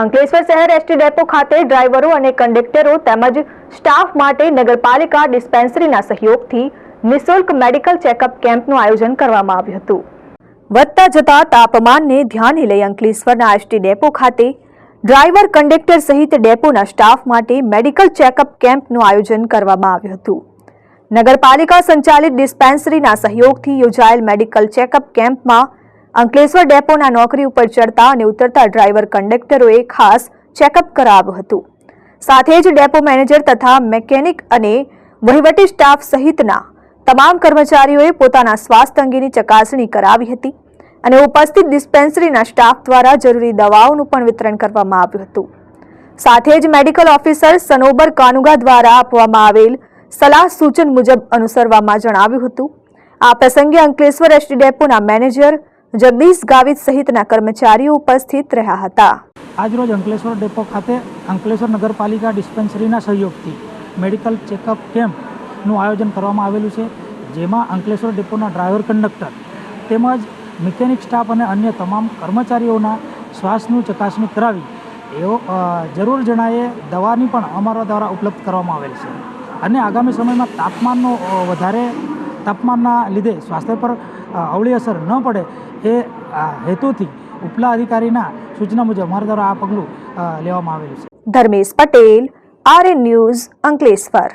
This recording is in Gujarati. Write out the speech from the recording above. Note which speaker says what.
Speaker 1: અંકલેશ્વર શહેર એસટી ડેપો ખાતે ડ્રાઈવરો અને કંડક્ટરો તેમજ સ્ટાફ માટે નગરપાલિકા ડિસ્પેન્સરીના સહયોગથી નિઃશુલ્ક મેડિકલ ચેકઅપ કેમ્પનું આયોજન કરવામાં આવ્યું હતું. વધતા જતા તાપમાનને ધ્યાને લઈ અંકલેશ્વરના એસટી ડેપો ખાતે ડ્રાઈવર, કંડક્ટર સહિત ડેપોના સ્ટાફ માટે મેડિકલ ચેકઅપ કેમ્પનું આયોજન કરવામાં આવ્યું હતું. નગરપાલિકા સંચાલિત ડિસ્પેન્સરીના સહયોગથી યોજાયેલ મેડિકલ ચેકઅપ કેમ્પમાં અંકલેશ્વર ડેપોના નોકરી ઉપર ચડતા અને ઉતરતા ડ્રાઈવર કંડક્ટરોએ ખાસ ચેકઅપ કરાવ્યું હતું. સાથે જ ડેપો મેનેજર તથા મેકેનિક અને વહીવટી સ્ટાફ સહિતના તમામ કર્મચારીઓએ પોતાના સ્વાસ્થ્ય અંગેની ચકાસણી કરાવી હતી અને ઉપસ્થિત ડિસ્પેન્સરીના સ્ટાફ દ્વારા જરૂરી દવાઓનું પણ વિતરણ કરવામાં આવ્યું હતું. સાથે જ મેડિકલ ઓફિસર સનોબર કાનુગા દ્વારા આપવામાં આવેલ સલાહ સૂચન મુજબ અનુસરવામાં જણાવ્યું હતું. આ પ્રસંગે અંકલેશ્વર એસટી ડેપોના મેનેજર જગદીશ ગાવિત સહિતના કર્મચારીઓ ઉપસ્થિત રહ્યા હતા.
Speaker 2: આજરોજ અંકલેશ્વર ડેપો ખાતે અંકલેશ્વર નગરપાલિકા ડિસ્પેન્સરીના સહયોગથી મેડિકલ ચેકઅપ કેમ્પનું આયોજન કરવામાં આવેલું છે, જેમાં અંકલેશ્વર ડેપોના ડ્રાઈવર કંડક્ટર તેમજ મિકેનિક સ્ટાફ અને અન્ય તમામ કર્મચારીઓના શ્વાસનું ચકાસણી કરાવી એવો જરૂર જણાએ દવાની પણ અમારા દ્વારા ઉપલબ્ધ કરવામાં આવેલ છે. અને આગામી સમયમાં તાપમાનનો વધારે તાપમાનના લીધે સ્વાસ્થ્ય પર અવળી અસર ન પડે એ હેતુથી ઉપલા અધિકારીના સૂચના મુજબ અમારા દ્વારા આ પગલું લેવામાં આવેલું છે.
Speaker 1: Dharmesh Patel, RN news Ankleshwar.